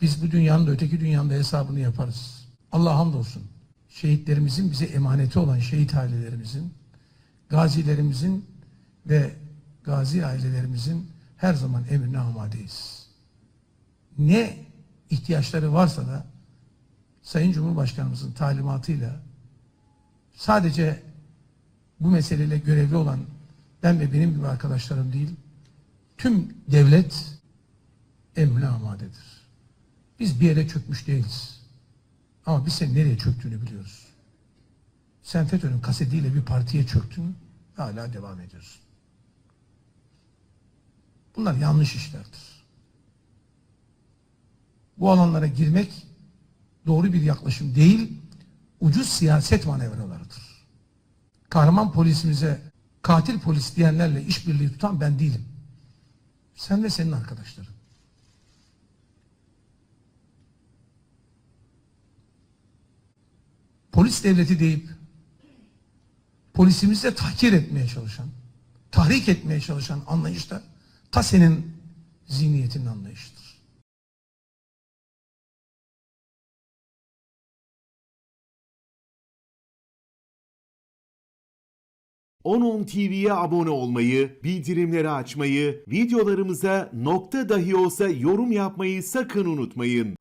Biz bu dünyanın da öteki dünyanın da hesabını yaparız. Allah hamdolsun. Şehitlerimizin bize emaneti olan şehit ailelerimizin, gazilerimizin ve gazi ailelerimizin her zaman emrine amadeyiz. Ne ihtiyaçları varsa da Sayın Cumhurbaşkanımızın talimatıyla sadece bu meseleyle görevli olan ben ve benim gibi arkadaşlarım değil, tüm devlet emrine amadedir. Biz bir yere çökmüş değiliz. Ama biz senin nereye çöktüğünü biliyoruz. Sen FETÖ'nün kasetiyle bir partiye çöktün, hala devam ediyorsun. Bunlar yanlış işlerdir. Bu alanlara girmek doğru bir yaklaşım değil, ucuz siyaset manevralarıdır. Kahraman polisimize katil polis diyenlerle işbirliği tutan ben değilim. Sen ve senin arkadaşların. Polis devleti deyip polisimizi de tahkir etmeye çalışan, tahrik etmeye çalışan anlayış da ta senin zihniyetinin anlayışıdır. 10.10 TV'ye abone olmayı, bildirimleri açmayı, videolarımıza nokta dahi olsa yorum yapmayı sakın unutmayın.